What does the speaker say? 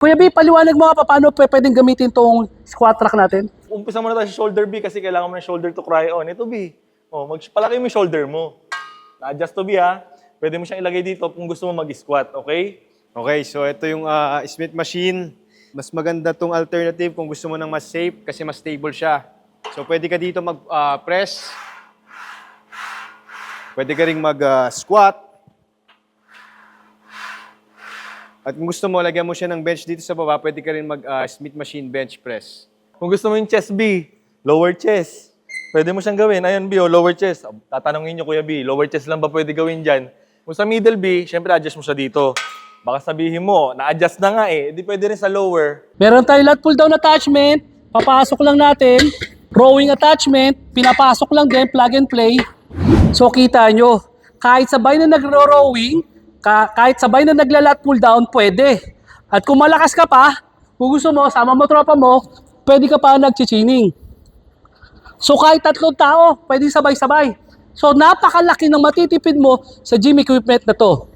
Kuya B, paliwanag mo nga pa paano pwedeng gamitin tong squat rack natin. Umpisa muna tayo sa shoulder B kasi kailangan mo ng shoulder to cry on. Ito B. Oh, mag palaki mo yung shoulder mo. Na-adjust to B ha. Pwede mo siyang ilagay dito kung gusto mo mag-squat, okay? Okay, so ito yung ah, Smith machine. Mas maganda tong alternative kung gusto mo ng mas safe kasi mas stable siya. So pwede ka dito mag-press. pwede ka ring mag-squat. At kung gusto mo, lagyan mo siya ng bench dito sa baba, pwede ka rin mag-Smith machine bench press. Kung gusto mo yung chest B, lower chest. Pwede mo siyang gawin. Ayun B, oh, lower chest. Tatanungin niyo Kuya B, lower chest lang ba pwede gawin dyan? Kung sa middle B, syempre adjust mo siya dito. Baka sabihin mo, na-adjust na nga eh. Hindi pwede rin sa lower. Meron tayo lat pull down attachment. Papasok lang natin. Rowing attachment. Pinapasok lang din. Plug and play. So kita nyo, kahit sabay na nagro-rowing, ka- kahit sabay na naglalat pull down, pwede. At kung malakas ka pa, kung gusto mo, sama mo tropa mo, pwede ka pa nagchichining. So kahit tatlong tao, pwede sabay-sabay. So napakalaki ng matitipid mo sa gym equipment na to.